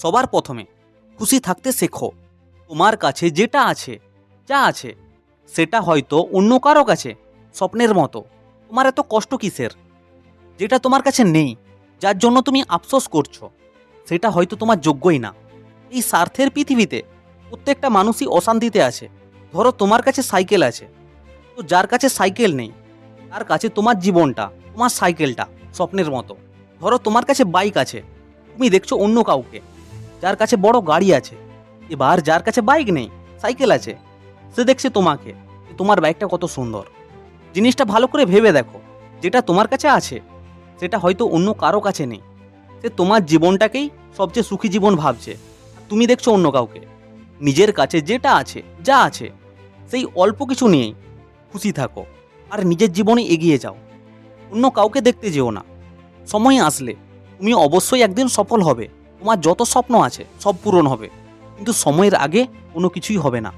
সবার প্রথমে, খুশি থাকতে শেখো। তোমার কাছে যেটা আছে, যা আছে, সেটা হয়তো অন্য কারও কাছে, স্বপ্নের মতো। তোমার এত কষ্ট কিসের? যেটা তোমার কাছে নেই, যার জন্য তুমি আফসোস করছ, সেটা হয়তো তোমার যোগ্যই না। এই স্বার্থের পৃথিবীতে প্রত্যেকটা মানুষই অশান্তিতে আছে। ধরো তোমার কাছে সাইকেল আছে। তো যার কাছে সাইকেল নেই, তার কাছে তোমার জীবনটা, তোমার সাইকেলটা, স্বপ্নের মতো। ধরো তোমার কাছে বাইক আছে, তুমি দেখছ অন্য কাউকে। যার কাছে বড় গাড়ি আছে। এবার যার কাছে বাইক নেই সাইকেল আছে, সে দেখছে তোমাকে তোমার বাইকটা কত সুন্দর। জিনিসটা ভালো করে ভেবে দেখো, যেটা তোমার কাছে আছে, সেটা হয়তো অন্য কারও কাছে নেই। সে তোমার জীবনটাকেই সবচেয়ে সুখী জীবন ভাবছে। তুমি দেখছ অন্য কাউকে। নিজের কাছে যেটা আছে, যা আছে, সেই অল্প কিছু নিয়েই খুশি থাকো, আর নিজের জীবনে এগিয়ে যাও। অন্য কাউকে দেখতে যেও না। সময় আসলে তুমি অবশ্যই একদিন সফল হবে। তোমার যত স্বপ্ন আছে সব পূরণ হবে। কিন্তু সময়ের আগে কোনো কিছুই হবে না।